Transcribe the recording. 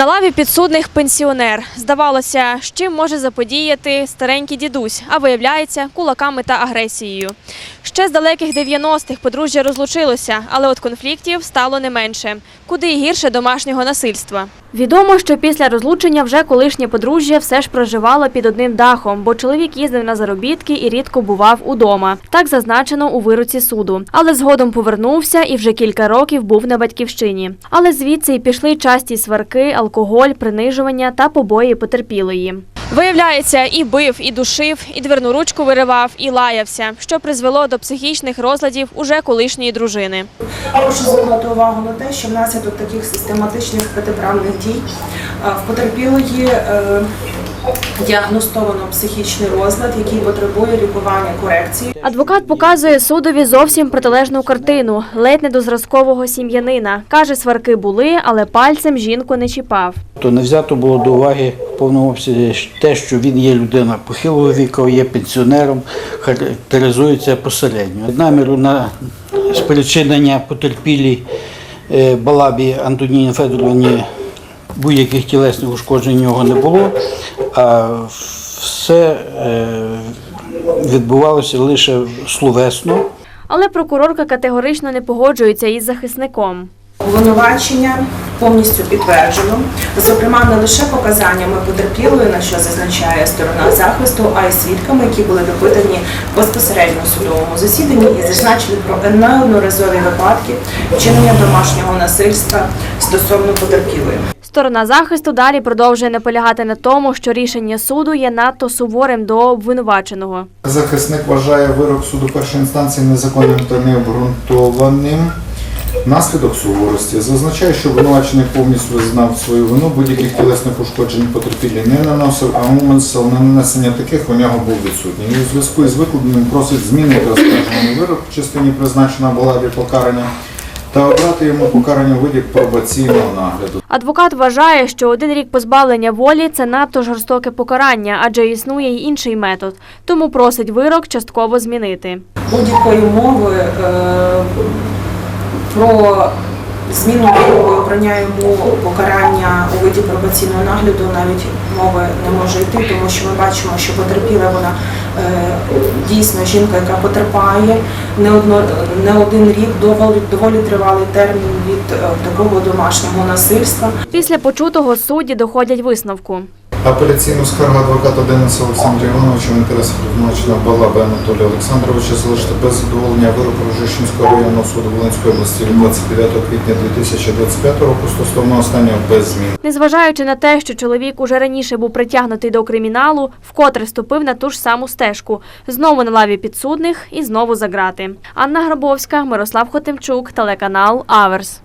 На лаві підсудних пенсіонер. Здавалося, з чим може заподіяти старенький дідусь, а виявляється кулаками та агресією. Ще з далеких 90-х подружжя розлучилося, але от конфліктів стало не менше. Куди гірше домашнього насильства. Відомо, що після розлучення вже колишнє подружжя все ж проживало під одним дахом, бо чоловік їздив на заробітки і рідко бував удома. Так зазначено у вироці суду. Але згодом повернувся і вже кілька років був на батьківщині. Але звідси й пішли часті сварки, алкоголь, принижування та побої потерпілої. Виявляється, і бив, і душив, і дверну ручку виривав, і лаявся, що призвело до психічних розладів уже колишньої дружини. Прошу звернути увагу на те, що внаслідок таких систематичних протиправних дій е, в потерпілої е, діагностовано психічний розлад, який потребує лікування корекції. Адвокат показує судові зовсім протилежну картину, ледь не до зразкового сім'янина. Каже, сварки були, але пальцем жінку не чіпав. То не взято було до уваги в повному обсязі те, що він є людина похилого віку, є пенсіонером, характеризується посередньо. Наміру на спричинення потерпілій е, Балабі Антоніні Федоровні будь-яких тілесних ушкоджень у нього не було, а все е, відбувалося лише словесно. Але прокурорка категорично не погоджується із захисником. Обвинувачення повністю підтверджено, зокрема не лише показаннями потерпілої, на що зазначає сторона захисту, а й свідками, які були допитані безпосередньо в судовому засіданні і зазначили про неодноразові випадки вчинення домашнього насильства стосовно потерпілої. Сторона захисту далі продовжує наполягати на тому, що рішення суду є надто суворим до обвинуваченого. Захисник вважає вирок суду першої інстанції незаконним та необґрунтованим. Наслідок суворості зазначає, що обвинувачений повністю визнав свою вину, будь-яких тілесних ушкоджень потерпілі не наносив, а умисел на нанесення таких у нього був відсутній. У зв'язку із викладеним просить змінити оскаржений вирок в частині призначена була покарання та обрати йому покарання у виді пробаційного нагляду. Адвокат вважає, що один рік позбавлення волі це надто жорстоке покарання, адже існує й інший метод. Тому просить вирок частково змінити. будь-якої мови е, про зміну вироку обрання йому покарання у виді пробаційного нагляду навіть мови не може йти, тому що ми бачимо, що потерпіла вона е, дійсно жінка, яка потерпає не одно не один рік, доволі доволі тривалий термін від е, такого домашнього насильства. Після почутого судді доходять висновку. Апеляційну скаргу адвоката Дениса Олександра Івановича в інтересах обвинуваченого Балаби Анатолія Олександровича залишити без задоволення вироку Рожищенського районного суду Волинської області від 29 квітня 2025 року стосовно останнього без змін. Незважаючи на те, що чоловік уже раніше був притягнутий до криміналу, вкотре ступив на ту ж саму стежку. Знову на лаві підсудних і знову за грати. Анна Грабовська, Мирослав Хотимчук, телеканал Аверс.